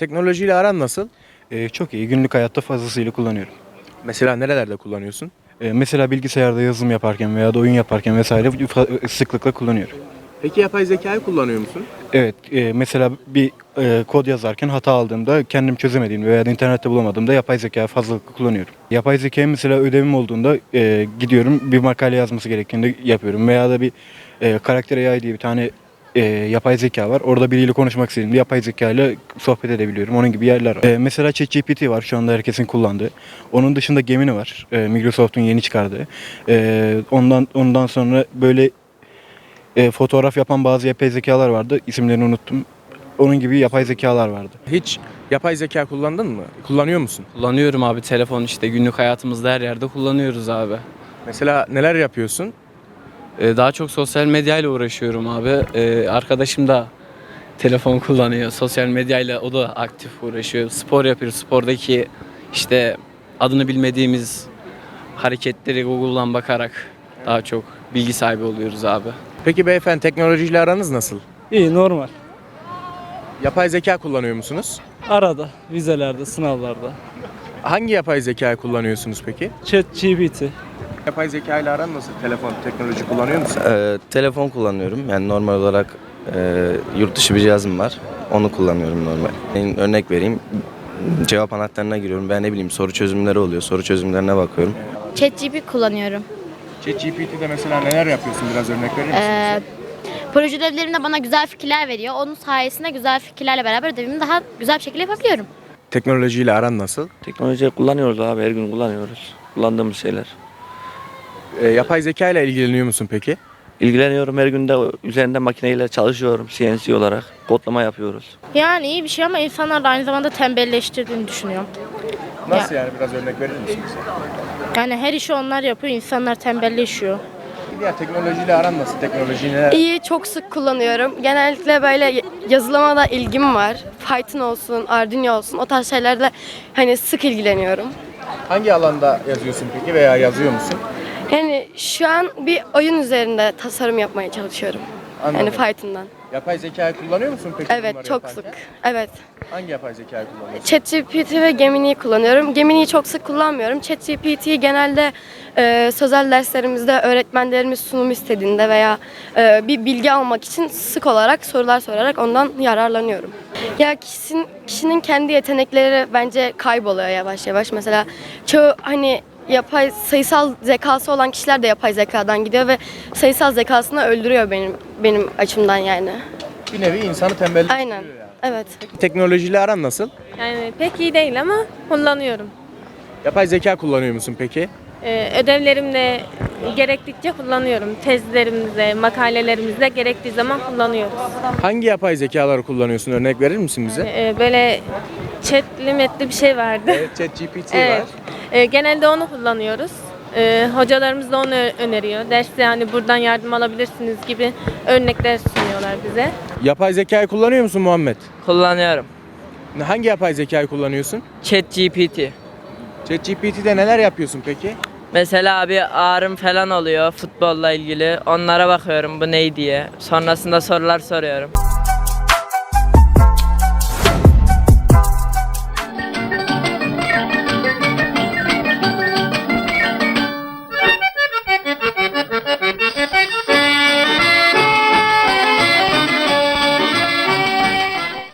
Teknolojiyle aran nasıl? Ee, çok iyi. Günlük hayatta fazlasıyla kullanıyorum. Mesela nerelerde kullanıyorsun? Ee, mesela bilgisayarda yazılım yaparken veya da oyun yaparken vesaire sıklıkla kullanıyorum. Peki yapay zekayı kullanıyor musun? Evet, e, mesela bir e, kod yazarken hata aldığımda kendim çözemediğimde veya da internette bulamadığımda yapay zeka fazlalıkla kullanıyorum. Yapay zekaya mesela ödevim olduğunda e, gidiyorum bir makale yazması gerektiğinde yapıyorum veya da bir e, karakter AI diye bir tane e, yapay zeka var. Orada biriyle konuşmak istediğimde yapay zeka ile sohbet edebiliyorum. Onun gibi yerler var. E, mesela ChatGPT var şu anda herkesin kullandığı. Onun dışında Gemini var. E, Microsoft'un yeni çıkardığı. E, ondan ondan sonra böyle e, fotoğraf yapan bazı yapay zekalar vardı. İsimlerini unuttum. Onun gibi yapay zekalar vardı. Hiç yapay zeka kullandın mı? Kullanıyor musun? Kullanıyorum abi telefon işte günlük hayatımızda her yerde kullanıyoruz abi. Mesela neler yapıyorsun? Ee, daha çok sosyal medyayla uğraşıyorum abi. Ee, arkadaşım da telefon kullanıyor. Sosyal medyayla o da aktif uğraşıyor. Spor yapıyor. Spordaki işte adını bilmediğimiz hareketleri Google'dan bakarak daha çok bilgi sahibi oluyoruz abi. Peki beyefendi teknolojiyle aranız nasıl? İyi normal. Yapay zeka kullanıyor musunuz? Arada, vizelerde, sınavlarda. Hangi yapay zekayı kullanıyorsunuz peki? Chat GPT. Yapay zeka ile aran nasıl? Telefon, teknoloji kullanıyor musun? Ee, telefon kullanıyorum. Yani normal olarak e, yurt dışı bir cihazım var. Onu kullanıyorum normal. Yani örnek vereyim. Cevap anahtarına giriyorum. Ben ne bileyim soru çözümleri oluyor. Soru çözümlerine bakıyorum. ChatGPT kullanıyorum. ChatGPT'de mesela neler yapıyorsun? Biraz örnek verir misin? Ee, proje ödevlerimde bana güzel fikirler veriyor. Onun sayesinde güzel fikirlerle beraber ödevimi daha güzel bir şekilde yapabiliyorum. Teknolojiyle aran nasıl? Teknolojiyi kullanıyoruz abi her gün kullanıyoruz. Kullandığımız şeyler. Ee, yapay zeka ile ilgileniyor musun peki? İlgileniyorum her gün de üzerinde makineyle çalışıyorum CNC olarak. Kodlama yapıyoruz. Yani iyi bir şey ama insanlar da aynı zamanda tembelleştirdiğini düşünüyorum. Nasıl yani? Biraz örnek verir misin? Yani her işi onlar yapıyor, insanlar tembelleşiyor. Ya teknolojiyle aran nasıl? Teknolojiyi neler? İyi, çok sık kullanıyorum. Genellikle böyle yazılıma da ilgim var. Python olsun, Arduino olsun o tarz şeylerle hani sık ilgileniyorum. Hangi alanda yazıyorsun peki veya yazıyor musun? Yani şu an bir oyun üzerinde tasarım yapmaya çalışıyorum. Yani Anladım. Python'dan. Yapay zekayı kullanıyor musun peki? Evet, çok yaparken? sık. Evet. Hangi yapay zekayı kullanıyorsun? ChatGPT ve Gemini'yi kullanıyorum. Gemini'yi çok sık kullanmıyorum. ChatGPT'yi genelde e, sözel derslerimizde öğretmenlerimiz sunum istediğinde veya e, bir bilgi almak için sık olarak sorular sorarak ondan yararlanıyorum. Ya kişinin, kişinin kendi yetenekleri bence kayboluyor yavaş yavaş. Mesela çoğu hani yapay sayısal zekası olan kişiler de yapay zekadan gidiyor ve sayısal zekasını öldürüyor benim benim açımdan yani. Bir nevi insanı tembelleştiriyor Aynen. yani. Evet. Teknolojiyle aran nasıl? Yani pek iyi değil ama kullanıyorum. Yapay zeka kullanıyor musun peki? Ee, ödevlerimde gerektikçe kullanıyorum. Tezlerimizde, makalelerimizde gerektiği zaman kullanıyoruz. Hangi yapay zekaları kullanıyorsun? Örnek verir misin bize? Ee, böyle chatli metli bir şey vardı. Evet, ChatGPT Evet. var. Ee, genelde onu kullanıyoruz. Ee, hocalarımız da onu öneriyor. Derste hani buradan yardım alabilirsiniz gibi örnekler sunuyorlar bize. Yapay zekayı kullanıyor musun Muhammed? Kullanıyorum. Hangi yapay zekayı kullanıyorsun? ChatGPT. ChatGPT'de neler yapıyorsun peki? Mesela bir ağrım falan oluyor futbolla ilgili. Onlara bakıyorum bu ne diye. Sonrasında sorular soruyorum.